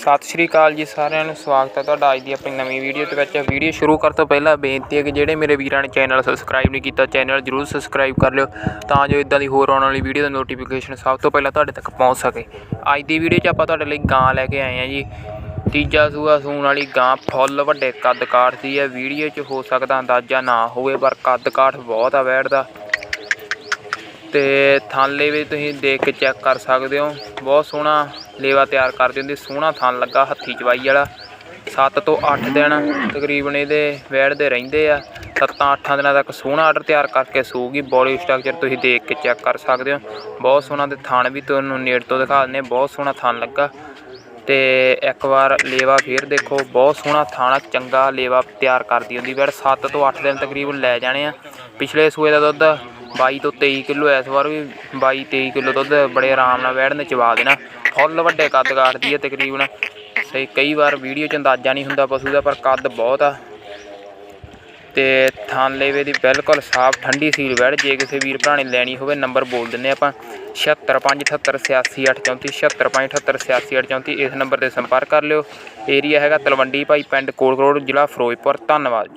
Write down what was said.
ਸਤਿ ਸ਼੍ਰੀ ਅਕਾਲ ਜੀ ਸਾਰਿਆਂ ਨੂੰ, ਸਵਾਗਤ ਹੈ ਤੁਹਾਡਾ ਅੱਜ ਦੀ ਆਪਣੀ ਨਵੀਂ ਵੀਡੀਓ ਦੇ ਵਿੱਚ। ਵੀਡੀਓ ਸ਼ੁਰੂ ਕਰਨ ਤੋਂ ਪਹਿਲਾਂ ਬੇਨਤੀ ਹੈ ਕਿ ਜਿਹੜੇ ਮੇਰੇ ਵੀਰਾਂ ਨੇ ਚੈਨਲ ਸਬਸਕ੍ਰਾਈਬ ਨਹੀਂ ਕੀਤਾ, ਚੈਨਲ ਜਰੂਰ ਸਬਸਕ੍ਰਾਈਬ ਕਰ ਲਿਓ ਤਾਂ ਜੋ ਇਦਾਂ ਦੀ ਹੋਰ ਆਉਣ ਵਾਲੀ ਵੀਡੀਓ ਦਾ ਨੋਟੀਫਿਕੇਸ਼ਨ ਸਭ ਤੋਂ ਪਹਿਲਾਂ ਤੁਹਾਡੇ ਤੱਕ ਪਹੁੰਚ ਸਕੇ। ਅੱਜ ਦੀ ਵੀਡੀਓ 'ਚ ਆਪਾਂ ਤੁਹਾਡੇ ਲਈ ਗਾਂ ਲੈ ਕੇ ਆਏ ਹਾਂ ਜੀ। ਤੀਜਾ ਸੂਆ ਸੂਣ ਵਾਲੀ ਗਾਂ ਫੁੱਲ ਵੱਡੇ ਕੱਦ ਕਾਠ ਦੀ ਹੈ। ਵੀਡੀਓ 'ਚ ਹੋ ਸਕਦਾ ਅੰਦਾਜ਼ਾ ਨਾ ਹੋਵੇ, ਪਰ ਕੱਦ ਕਾਠ ਬਹੁਤ ਆ ਵੈੜ ਦਾ। ਤੇ ਥਾਲੇ ਵੀ ਤੁਸੀਂ ਦੇਖ ਕੇ ਚੈੱਕ ਕਰ ਸਕਦੇ ਹੋ। ਬਹੁਤ ਸੋਹਣਾ ਲੇਵਾ ਤਿਆਰ ਕਰਦੀ ਹੁੰਦੀ, ਸੋਹਣਾ ਥਣ ਲੱਗਾ ਹੱਥੀ ਚਵਾਈ ਵਾਲਾ। 7 ਤੋਂ 8 ਦਿਨ ਤਕਰੀਬਨ ਇਹਦੇ ਵੈੜਦੇ ਰਹਿੰਦੇ ਆ। 7-8 ਦਿਨਾਂ ਤੱਕ ਸੋਹਣਾ ਆਰਡਰ ਤਿਆਰ ਕਰਕੇ ਸੂਗੀ। ਬੋਡੀ ਸਟਰਕਚਰ ਤੁਸੀਂ ਦੇਖ ਕੇ ਚੈੱਕ ਕਰ ਸਕਦੇ ਹੋ। ਬਹੁਤ ਸੋਹਣਾ ਤੇ ਥਣ ਵੀ ਤੁਹਾਨੂੰ ਨੇੜ ਤੋਂ ਦਿਖਾ ਦਿੰਦੇ ਬਹੁਤ ਸੋਹਣਾ ਥਣ ਲੱਗਾ। ਤੇ ਇੱਕ ਵਾਰ ਲੇਵਾ ਫੇਰ ਦੇਖੋ। ਬਹੁਤ ਸੋਹਣਾ ਥਾਣਾ ਚੰਗਾ ਲੇਵਾ ਤਿਆਰ ਕਰਦੀ ਹੁੰਦੀ। ਵੈੜ 7 ਤੋਂ 8 ਦਿਨ ਤਕਰੀਬਨ ਲੈ ਜਾਣੇ ਆ। ਪਿਛਲੇ ਸੂਏ ਦਾ ਦੁੱਧ 22 ਤੋਂ 23 ਕਿਲੋ ਇਸ ਵਾਰ ਵੀ 22 23 ਕਿਲੋ ਦੁੱਧ ਬੜੇ ਆਰਾਮ ਨਾਲ ਵੈੜ ਨੇ ਚਵਾ ਦੇਣਾ। ਫੁੱਲ ਵੱਡੇ ਕੱਦ ਕਾਟਦੀ ਹੈ ਤਕਰੀਬਨ। ਸਹੀ ਕਈ ਵਾਰ ਵੀਡੀਓ 'ਚ ਅੰਦਾਜ਼ਾ ਨਹੀਂ ਹੁੰਦਾ ਪਸ਼ੂ ਦਾ, ਪਰ ਕੱਦ ਬਹੁਤ ਆ। ਤੇ ਥਾਨ ਲੇਵੇ ਦੀ ਬਿਲਕੁਲ ਸਾਫ਼ ਠੰਡੀ ਸੀਲ ਵੈੜ ਜੇ ਕਿਸੇ ਵੀਰ ਭਰਾ ਨੇ ਲੈਣੀ ਹੋਵੇ ਨੰਬਰ ਬੋਲ ਦਿੰਨੇ ਆਪਾਂ। 7578868834 757888868834 ਇਸ ਨੰਬਰ ਤੇ ਸੰਪਰਕ ਕਰ ਲਿਓ। ਏਰੀਆ ਹੈਗਾ ਤਲਵੰਡੀ ਭਾਈ ਪਿੰਡ ਕੋਟਕੋਟ ਜ਼ਿਲ੍ਹਾ ਫਿਰੋਜ਼ਪੁਰ। ਧੰਨਵਾਦ।